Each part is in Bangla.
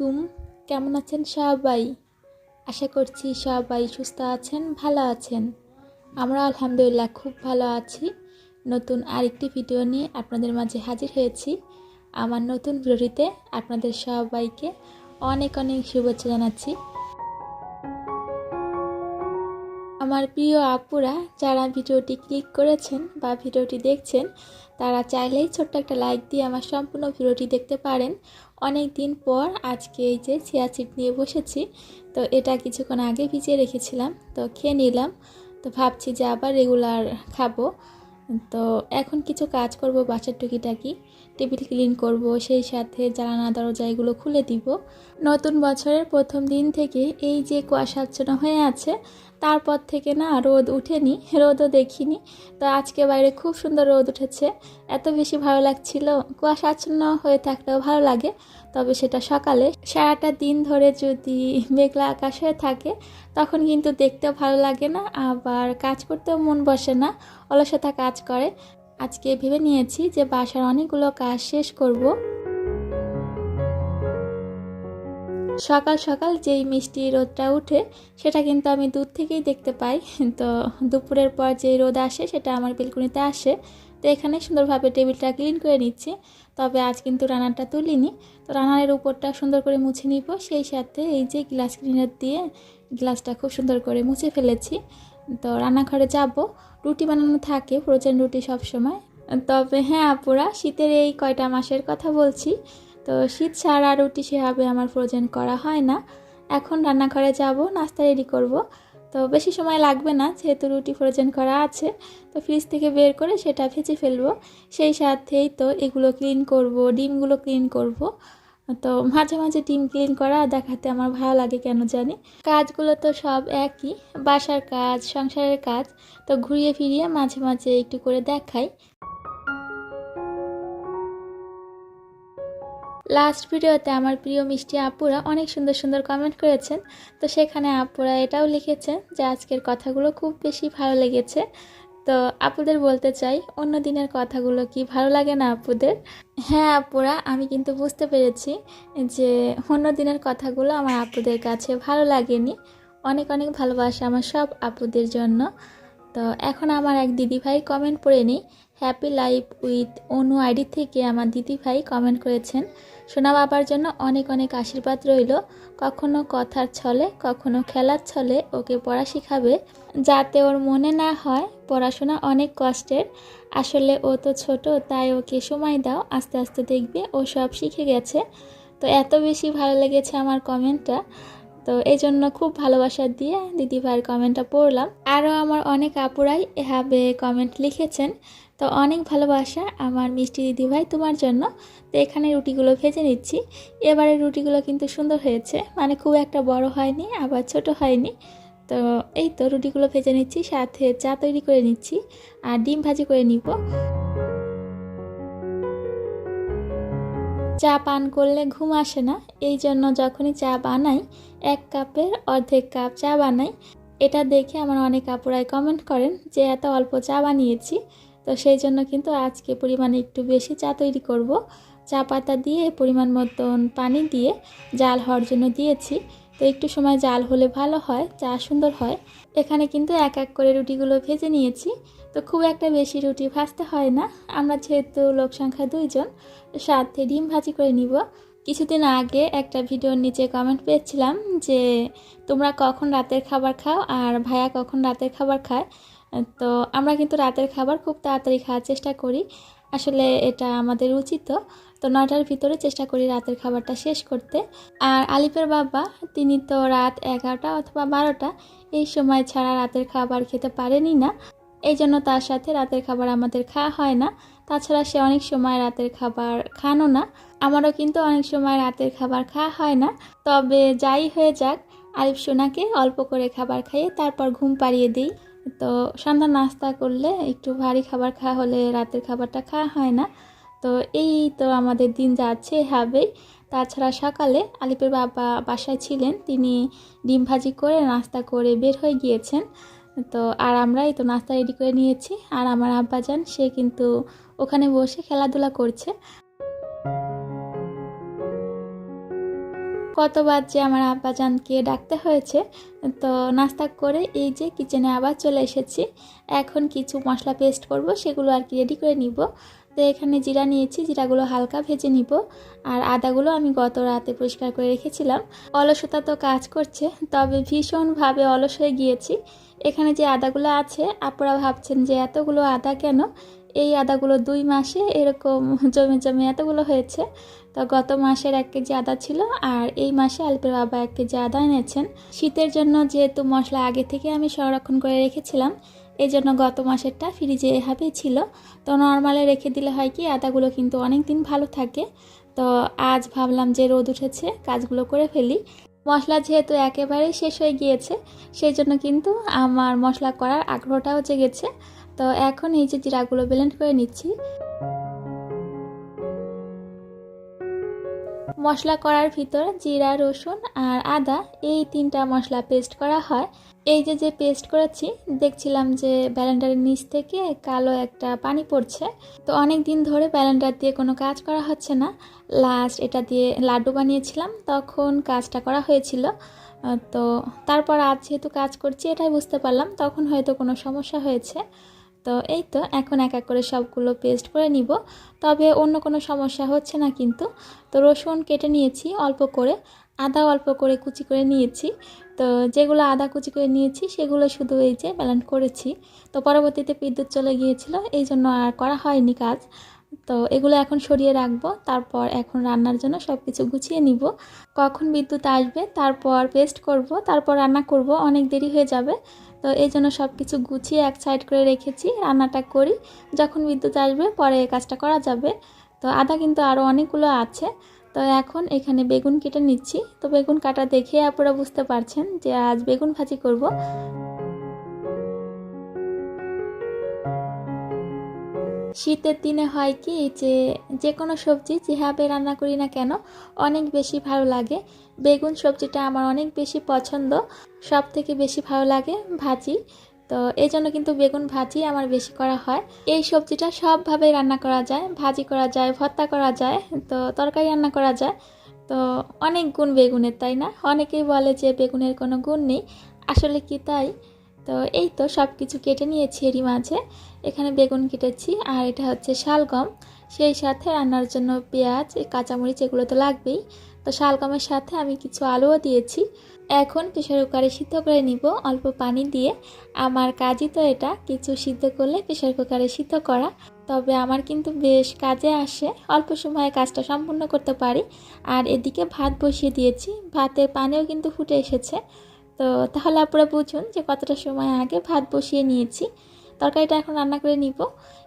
আলাইকুম। কেমন আছেন সবাই? আশা করছি সবাই সুস্থ আছেন, ভালো আছেন। আমরা আলহামদুলিল্লাহ খুব ভালো আছি। নতুন আরেকটি ভিডিও নিয়ে আপনাদের মাঝে হাজির হয়েছি। আমার নতুন ভিডিওতে আপনাদের সবাইকে অনেক অনেক শুভেচ্ছা জানাচ্ছি। আমার প্রিয় আপুরা, যারা ভিডিওটি ক্লিক করেছেন বা ভিডিওটি দেখছেন, তারা চাইলেই ছোট্ট একটা লাইক দিয়ে আমার সম্পূর্ণ ভিডিওটি দেখতে পারেন। অনেক দিন পর আজকে এই যে সিড নিয়ে বসেছি, তো এটা কিছুক্ষণ আগে ভিজিয়ে রেখেছিলাম, তো খেয়ে নিলাম, তো ভাবছি যে আবার রেগুলার খাব। তো এখন কিছু কাজ করব, বাসার টুকিটাকি, টেবিল ক্লিন করব, সেই সাথে জ্বালানা দরজা এগুলো খুলে দিব। নতুন বছরের প্রথম দিন থেকে এই যে কুয়াশাচ্ছন্ন হয়ে আছে তারপর থেকে না রোদ উঠেনি, রোদও দেখিনি। তো আজকে বাইরে খুব সুন্দর রোদ উঠেছে। এত বেশি ভালো লাগছিল। কুয়াশাচ্ছন্ন হয়ে থাকলেও ভালো লাগে। তবে সেটা সকালে সারাটা দিন ধরে যদি মেঘলা আকাশ হয়ে থাকে, তখন কিন্তু দেখতেও ভালো লাগে না। আবার কাজ করতেও মন বসে না। অলসতা কাজ করে। আজকে ভেবে নিয়েছি যে বাসার অনেকগুলো কাজ শেষ করব। সকাল সকাল যেই মিষ্টি রোদটা উঠে, সেটা কিন্তু আমি দূর থেকেই দেখতে পাই। তো দুপুরের পর যেই রোদ আসে, সেটা আমার বেলকুনিতে আসে। তো এখানে সুন্দরভাবে টেবিলটা ক্লিন করে নিচ্ছি। তবে আজ কিন্তু রান্নাটা তুলিনি। তো রান্নার উপরটা সুন্দর করে মুছে নিব। সেই সাথে এই যে গ্লাস ক্লিনার দিয়ে গ্লাসটা খুব সুন্দর করে মুছে ফেলেছি। তো রান্নাঘরে যাব। রুটি বানানো থাকে, ফ্রোজেন রুটি সব সময় তবে হ্যাঁ আপুরা, শীতের এই কয়টা মাসের কথা বলছি। তো শীত ছাড়া রুটি সেভাবে আমার ফ্রোজেন করা হয় না। এখন রান্নাঘরে যাব, নাস্তা রেডি করব। তো বেশি সময় লাগবে না, যেহেতু রুটি ফ্রোজেন করা আছে। তো ফ্রিজ থেকে বের করে সেটা ভেজে ফেলব। সেই সাথেই তো এগুলো ক্লিন করব, ডিমগুলো ক্লিন করব। তো মাঝে মাঝে ডিম ক্লিন করা দেখাতে আমার ভালো লাগে, কেন জানি? কাজগুলো তো সব একই। বাসার কাজ, সংসারের কাজ, তো ঘুরিয়ে ফিরিয়ে মাঝে মাঝে একটু করে দেখাই। লাস্ট ভিডিওতে আমার প্রিয় মিষ্টি আপুরা অনেক সুন্দর সুন্দর কমেন্ট করেছেন। তো সেখানে আপুরা এটাও লিখেছেন যে আজকের কথাগুলো খুব বেশি ভালো লেগেছে। তো আপুদের বলতে চাই, অন্য দিনের কথাগুলো কি ভালো লাগে না আপুদের? হ্যাঁ আপুরা, আমি কিন্তু বুঝতে পেরেছি যে অন্য দিনের কথাগুলো আমার আপুদের কাছে ভালো লাগেনি। অনেক অনেক ভালোবাসা আমার সব আপুদের জন্য। তো এখন আমার এক দিদিভাই কমেন্ট পড়ে নিই happy life with Anu ID থেকে আমার দিদিভাই কমেন্ট করেছেন। সোনা বাবার জন্য অনেক অনেক আশীর্বাদ রইল। কখনো কথার ছলে, কখনো খেলার ছলে ওকে পড়া শিখাবে। যাতে ওর মনে না হয় পড়াশোনা অনেক কষ্টের। আসলে ও তো ছোট, তাই ওকে সময় দাও, আস্তে আস্তে দেখবে ও সব শিখে গেছে। তো এত বেশি ভালো লেগেছে আমার কমেন্টটা তো এই জন্য খুব ভালোবাসা দিয়ে দিদিভাইয়ের কমেন্টটা পড়লাম। আরও আমার অনেক আপুরাই এভাবে কমেন্ট লিখেছেন। তো অনেক ভালোবাসা আমার মিষ্টি দিদিভাই তোমার জন্য। তো এখানে রুটিগুলো ভেজে নিচ্ছি। এবারে রুটিগুলো কিন্তু সুন্দর হয়েছে। মানে খুব একটা বড় হয়নি, আবার ছোট হয়নি। তো এই তো রুটিগুলো ভেজে নিচ্ছি, সাথে চা তৈরি করে নিচ্ছি, আর ডিম ভাজি করে নিব। চা পান করলে ঘুম আসে না। এই জন্য যখনই চা বানাই, এক কাপের অর্ধেক কাপ চা বানাই, এটা দেখে আমার অনেক আপুরাই কমেন্ট করেন যে, এত অল্প চা বানিয়েছি। তো সেই জন্য কিন্তু আজকে পরিমাণে একটু বেশি চা তৈরি করব। চা পাতা দিয়ে পরিমাণ মতন পানি দিয়ে জাল হওয়ার জন্য দিয়েছি। তো একটু সময় জাল হলে ভালো হয়, চা সুন্দর হয়। এখানে কিন্তু এক এক করে রুটিগুলো ভেজে নিয়েছি। তো খুব একটা বেশি রুটি ভাজতে হয় না। আমরা যেহেতু লোক সংখ্যা দুইজন, সাথে ডিম ভাজি করে নিব। কিছুদিন আগে একটা ভিডিওর নিচে কমেন্ট পেয়েছিলাম যে, তোমরা কখন রাতের খাবার খাও আর ভাইয়া কখন রাতের খাবার খায়? তো আমরা কিন্তু রাতের খাবার খুব তাড়াতাড়ি খাওয়ার চেষ্টা করি। আসলে এটা আমাদের উচিত। তো নটার ভিতরে চেষ্টা করি রাতের খাবারটা শেষ করতে। আর আলিফের বাবা, তিনি তো রাত এগারোটা অথবা বারোটা, এই সময় ছাড়া রাতের খাবার খেতে পারেনি না। এই জন্য তার সাথে রাতের খাবার আমাদের খাওয়া হয় না। তাছাড়া সে অনেক সময় রাতের খাবার খানো না। আমারও কিন্তু অনেক সময় রাতের খাবার খাওয়া হয় না। তবে যাই হয়ে যাক আলিফ সোনাকে অল্প করে খাবার খাইয়ে তারপর ঘুম পাড়িয়ে দিই। তো সন্ধ্যা নাস্তা করলে একটু ভারী খাবার খাওয়া হলে রাতের খাবারটা খাওয়া হয় না। তো এই তো আমাদের দিন যাচ্ছে, হবেই। তাছাড়া সকালে আলিপের বাবা বাসায় ছিলেন। তিনি ডিম ভাজি করে নাস্তা করে বের হয়ে গিয়েছেন। তো আর আমরা এই তো নাস্তা রেডি করে নিয়েছি। আর আমার আব্বাজান, সে কিন্তু ওখানে বসে খেলাধুলা করছে। কতবার যে আমার আব্বাজানকে ডাকতে হয়েছে, তো নাস্তা করে এই যে কিচেনে আবার চলে এসেছি। এখন কিছু মশলা পেস্ট করব, সেগুলো আর কি রেডি করে নিব। তো এখানে জিরা নিয়েছি, জিরাগুলো হালকা ভেজে নিব। আর আদাগুলো আমি গত রাতে পরিষ্কার করে রেখেছিলাম। অলসতা তো কাজ করছে, তবে ভীষণভাবে অলস হয়ে গিয়েছি। এখানে যে আদাগুলো আছে, আপনারা ভাবছেন যে এতগুলো আদা কেন? এই আদাগুলো দুই মাসে এরকম জমে জমে এতগুলো হয়েছে। তো গত মাসের এক কেজি আদা ছিল, আর এই মাসে আলপের বাবা এক কেজি আদা এনেছেন। শীতের জন্য যেহেতু মশলা আগে থেকে আমি সংরক্ষণ করে রেখেছিলাম এই জন্য গত মাসেরটা ফ্রিজে এভাবেই ছিল। তো নর্মালে রেখে দিলে হয় কি, আদাগুলো কিন্তু অনেক দিন ভালো থাকে। তো আজ ভাবলাম যে রোদ উঠেছে, কাজগুলো করে ফেলি। মশলা যেহেতু একেবারেই শেষ হয়ে গিয়েছে সেই জন্য কিন্তু আমার মশলা করার আগ্রহটাও জেগেছে। তো এখন এই যে জিরাগুলো ব্লেন্ড করে নিচ্ছি। মশলা করার ভিতর জিরা, রসুন আর আদা, এই তিনটা মশলা পেস্ট করা হয়। এই যে যে পেস্ট করেছি, দেখছিলাম যে ব্যালেন্ডারের নিচ থেকে কালো একটা পানি পড়ছে। তো অনেক দিন ধরে ব্যালেন্ডার দিয়ে কোনো কাজ করা হচ্ছে না। লাস্ট এটা দিয়ে লাড্ডু বানিয়েছিলাম, তখন কাজটা করা হয়েছিল। তো তারপর আজ যেহেতু কাজ করছি, এটাই বুঝতে পারলাম, তখন হয়তো কোনো সমস্যা হয়েছে। তো এই তো, এখন এক এক করে সবগুলো পেস্ট করে নিব। তবে অন্য কোনো সমস্যা হচ্ছে না কিন্তু। তো রসুন কেটে নিয়েছি অল্প করে, আদা অল্প করে কুচি করে নিয়েছি। তো যেগুলো আদা কুচি করে নিয়েছি, সেগুলো শুধু এই যে ব্যালেন্স করেছি। তো পরবর্তীতে বিদ্যুৎ চলে গিয়েছিল, এই জন্য আর করা হয়নি কাজ। তো এগুলো এখন সরিয়ে রাখব, তারপর এখন রান্নার জন্য সব কিছু গুছিয়ে নিব। কখন বিদ্যুৎ আসবে, তারপর পেস্ট করব, তারপর রান্না করব, অনেক দেরি হয়ে যাবে। তো এই জন্য সব কিছু গুছিয়ে এক সাইড করে রেখেছি, রান্নাটা করি। যখন বিদ্যুৎ আসবে পরে কাজটা করা যাবে। তো আদা কিন্তু আরও অনেকগুলো আছে। তো এখন এখানে বেগুন কেটে নিচ্ছি। তো বেগুন কাটা দেখে আপনারা বুঝতে পারছেন যে আজ বেগুন ভাজি করব। শীতের দিনে হয় কি যে যে কোনো সবজি যেভাবে রান্না করি না কেন, অনেক বেশি ভালো লাগে। বেগুন সবজিটা আমার অনেক বেশি পছন্দ সব থেকে বেশি ভালো লাগে ভাজি। তো এই জন্য কিন্তু বেগুন ভাজি আমার বেশি করা হয়। এই সবজিটা সবভাবে রান্না করা যায়, ভাজি করা যায়, ভর্তা করা যায়, তো তরকারি রান্না করা যায়। তো অনেক গুণ বেগুনের, তাই না? অনেকেই বলে যে বেগুনের কোনো গুণ নেই। আসলে কি তাই? তো এই তো সব কিছু কেটে নিয়েছি এরই মাঝে। এখানে বেগুন কেটেছি আর এটা হচ্ছে শালগম। সেই সাথে রান্নার জন্য পেঁয়াজ, কাঁচামরিচ এগুলো তো লাগবেই। তো শালগমের সাথে আমি কিছু আলুও দিয়েছি। এখন প্রেশার কুকারে সিদ্ধ করে নিব অল্প পানি দিয়ে। আমার কাজই তো এটা, কিছু সিদ্ধ করলে প্রেশার কুকারে সিদ্ধ করা। তবে আমার কিন্তু বেশ কাজে আসে, অল্প সময়ে কাজটা সম্পূর্ণ করতে পারি। আর এদিকে ভাত বসিয়ে দিয়েছি। ভাতের পানিও কিন্তু ফুটে এসেছে। তো তাহলে আপনারা বুঝুন যে কতটা সময় আগে ভাত বসিয়ে নিয়েছি। তরকারিটা এখন রান্না করে নিব।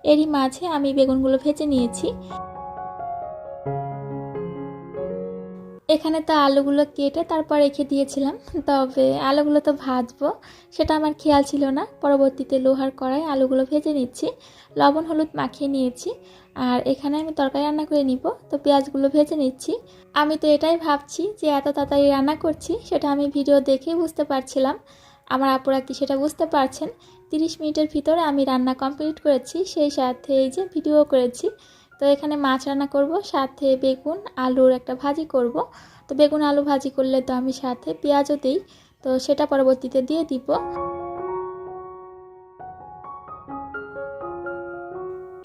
এরই মাঝে আমি বেগুনগুলো ভেজে নিয়েছি। এখানে তো আলুগুলো কেটে তারপর রেখে দিয়েছিলাম, তবে আলুগুলো তো ভাজবো, সেটা আমার খেয়াল ছিল না। পরবর্তীতে লোহার কড়াই আলুগুলো ভেজে নিচ্ছি, লবণ, হলুদ মাখিয়ে নিয়েছি, আর এখানে আমি তরকারি রান্না করে নিব, তো পেঁয়াজগুলো ভেজে নিচ্ছি। আমি তো এটাই ভাবছি যে এত তাড়াতাড়ি রান্না করছি, সেটা আমি ভিডিও দেখে বুঝতে পারছিলাম। আমার আপুরা কি সেটা বুঝতে পারছেন? তিরিশ মিনিটের ভিতরে আমি রান্না কমপ্লিট করেছি, সেই সাথে এই যে ভিডিও করেছি তো এখানে মাছ রান্না করব, সাথে বেগুন, আলুর একটা ভাজি করব। তো বেগুন, আলু ভাজি করলে তো আমি সাথে পেঁয়াজও দিই। তো সেটা পরবর্তীতে দিয়ে দিব।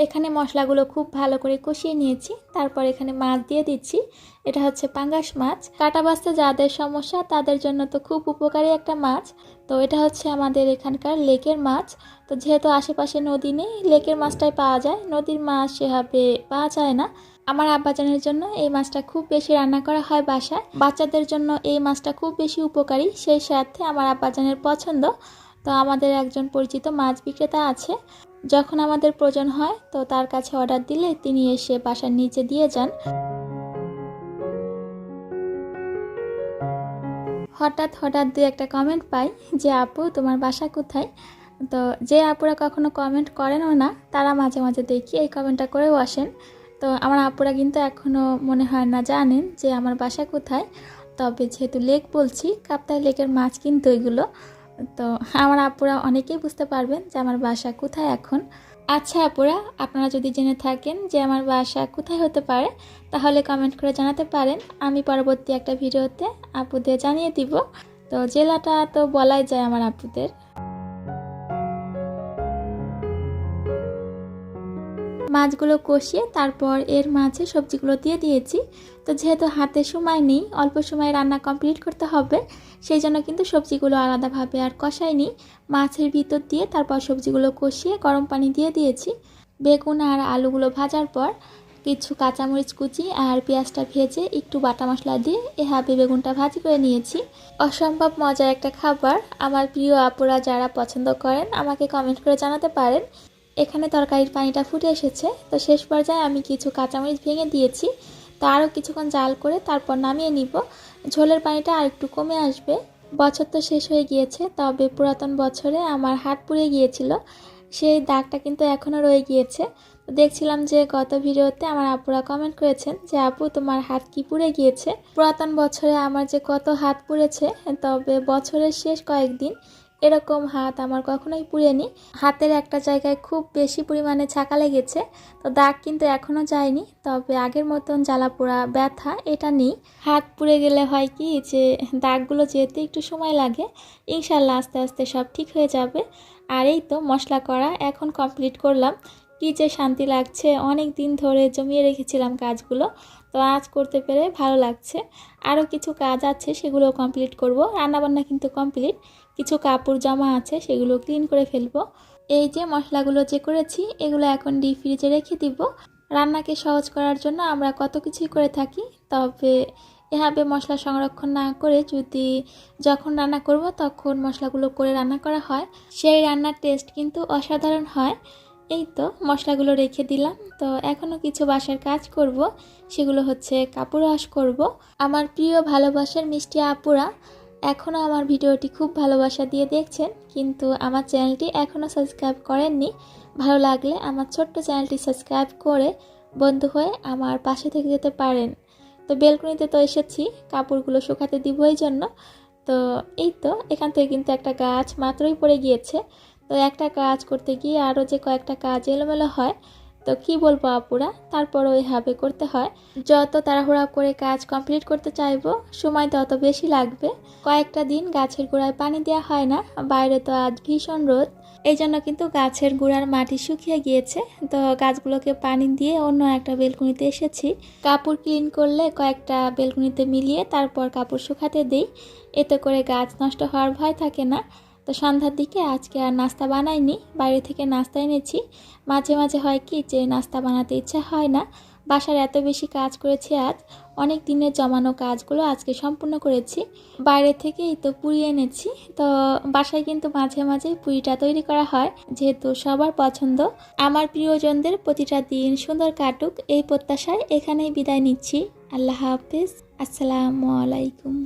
এখানে মশলাগুলো খুব ভালো করে কষিয়ে নিয়েছি। তারপর এখানে মাছ দিয়ে দিচ্ছি। এটা হচ্ছে পাঙ্গাস মাছ। কাটা বাঁচতে যাদের সমস্যা, তাদের জন্য তো খুব উপকারী একটা মাছ। তো এটা হচ্ছে আমাদের এখানকার লেকের মাছ। তো যেহেতু আশেপাশে নদী নেই, লেকের মাছটাই পাওয়া যায়। নদীর মাছ সেভাবে পাওয়া যায় না। আমার আব্বাজানের জন্য এই মাছটা খুব বেশি রান্না করা হয় বাসায়। বাচ্চাদের জন্য এই মাছটা খুব বেশি উপকারী। সেই সাথে আমার আব্বাজানের পছন্দ। তো আমাদের একজন পরিচিত মাছ বিক্রেতা আছে। যখন আমাদের প্রয়োজন হয়, তো তার কাছে অর্ডার দিলে তিনি এসে বাসার নিচে দিয়ে যান। হঠাৎ হঠাৎ দু একটা কমেন্ট পাই যে, আপু, তোমার বাসা কোথায়? তো যে আপুরা কখনো কমেন্ট করেনও না, তারা মাঝে মাঝে দেখি এই কমেন্টটা করেও আসেন। তো আমার আপুরা কিন্তু এখনও মনে হয় না জানেন যে, আমার বাসা কোথায়? তবে যেহেতু লেক বলছি কাপ্তাই লেকের মাছ কিন্তু এগুলো। তো আমার আপুরা অনেকেই বুঝতে পারবেন যে আমার বাসা কোথায় এখন। আচ্ছা আপুরা, আপনারা যদি জেনে থাকেন যে আমার বাসা কোথায় হতে পারে, তাহলে কমেন্ট করে জানাতে পারেন। আমি পরবর্তী একটা ভিডিওতে আপুদের জানিয়ে দিব। তো জেলাটা তো বলাই যায় আমার আপুদের। মাছগুলো কষিয়ে তারপর এর মাঝে সবজিগুলো দিয়ে দিয়েছি। তো যেহেতু হাতে সময় নেই, অল্প সময়ে রান্না কমপ্লিট করতে হবে, সেই জন্য কিন্তু সবজিগুলো আলাদাভাবে আর কষাইনি। মাছের ভিতর দিয়ে তারপর সবজিগুলো কষিয়ে গরম পানি দিয়ে দিয়েছি। বেগুন আর আলুগুলো ভাজার পর কিছু কাঁচামরিচ কুচি আর পেঁয়াজটা ভেজে একটু বাটা মশলা দিয়ে এভাবে বেগুনটা ভাজি করে নিয়েছি। অসম্ভব মজার একটা খাবার। আমার প্রিয় আপুরা যারা পছন্দ করেন, আমাকে কমেন্ট করে জানাতে পারেন। এখানে তরকারির পানিটা ফুটে এসেছে। তো শেষ পর্যায়ে আমি কিছু কাঁচামরিচ ভেঙে দিয়েছি। তো আরও কিছুক্ষণ জাল করে তারপর নামিয়ে নিব। ঝোলের পানিটা আর একটু কমে আসবে। বছর তো শেষ হয়ে গিয়েছে, তবে পুরাতন বছরে আমার হাত পুড়ে গিয়েছিল। সেই দাগটা কিন্তু এখনও রয়ে গিয়েছে। তো দেখছিলাম যে গত ভিডিওতে আমার আপুরা কমেন্ট করেছেন যে, আপু, তোমার হাত কি পুড়ে গিয়েছে? পুরাতন বছরে আমার যে কত হাত পুড়েছে, তবে বছরের শেষ কয়েকদিন এরকম হাত আমার কখনোই পুড়েনি। হাতের একটা জায়গায় খুব বেশি পরিমাণে ছাকা লেগেছে, তো দাগ কিন্তু এখনও যায়নি, তবে আগের মতন জ্বালা পোড়া ব্যথা এটা নেই। হাত পুড়ে গেলে হয় কি যে, দাগগুলো যেতে একটু সময় লাগে, ইনশাল্লাহ আস্তে আস্তে সব ঠিক হয়ে যাবে। আর এই তো মশলা করা এখন কমপ্লিট করলাম। কী যে শান্তি লাগছে, অনেক দিন ধরে জমিয়ে রেখেছিলাম কাজগুলো, তো আজ করতে পেরে ভালো লাগছে। আরও কিছু কাজ আছে সেগুলো কমপ্লিট করব। রান্নাবান্না কিন্তু কমপ্লিট। কিছু কাপড় জামা আছে, সেগুলো ক্লিন করে ফেলব। এই যে মশলাগুলো যে করেছি, এগুলো এখন ডিপ ফ্রিজে রেখে দিব। রান্নাকে সহজ করার জন্য আমরা কত কিছুই করে থাকি, তবে এভাবে মশলা সংরক্ষণ না করে যদি যখন রান্না করব, তখন মশলাগুলো করে রান্না করা হয়। সেই রান্নার টেস্ট কিন্তু অসাধারণ হয়। এই তো মশলাগুলো রেখে দিলাম। তো এখনও কিছু বাসার কাজ করব, সেগুলো হচ্ছে কাপড় ওয়াশ করব। আমার প্রিয় ভালোবাসার মিষ্টি আপুরা এখনও আমার ভিডিওটি খুব ভালোবাসা দিয়ে দেখছেন, কিন্তু আমার চ্যানেলটি এখনও সাবস্ক্রাইব করেননি। ভালো লাগলে আমার ছোট্ট চ্যানেলটি সাবস্ক্রাইব করে বন্ধু হয়ে আমার পাশে থেকে যেতে পারেন। তো বেলকনিতে তো এসেছি, কাপড়গুলো শুকাতে দিব এই জন্য। তো এই তো, এখান থেকে কিন্তু একটা গাছ মাত্রই পড়ে গিয়েছে। তো একটা কাজ করতে গিয়ে আরও যে কয়েকটা কাজ এলোমেলো হয় তো কি বলব আপুরা? তারপরও এভাবে করতে হয়। যত তাড়াহুড়া করে কাজ কমপ্লিট করতে চাইব, সময় তত বেশি লাগবে। কয়েকটা দিন গাছের গোড়ায় পানি দেওয়া হয় না, বাইরে তো আজ ভীষণ রোদ। এই জন্য কিন্তু গাছের গোড়ার মাটি শুকিয়ে গিয়েছে। তো গাছগুলোকে পানি দিয়ে অন্য একটা বেলকুনিতে এসেছি। কাপড় ক্লিন করলে কয়েকটা বেলকুনিতে মিলিয়ে তারপর কাপড় শুকাতে দিই। এতে করে গাছ নষ্ট হওয়ার ভয় থাকে না। তো সন্ধ্যার দিকে আজকে আর নাস্তা বানাইনি, বাইরে থেকে নাস্তা এনেছি। মাঝে মাঝে হয় কি যে নাস্তা বানাতে ইচ্ছা হয় না, বাসার এত বেশি কাজ করেছি আজ, অনেক দিনের জমানো কাজগুলো আজকে সম্পূর্ণ করেছি। বাইরে থেকেই তো পুরি এনেছি, তো বাসায় কিন্তু মাঝে মাঝে পুরিটা তৈরি করা হয়, যেহেতু সবার পছন্দ। আমার প্রিয়জনদের প্রতিটা দিন সুন্দর কাটুক, এই প্রত্যাশায় এখানেই বিদায় নিচ্ছি। আল্লাহ হাফিজ, আসসালামু আলাইকুম।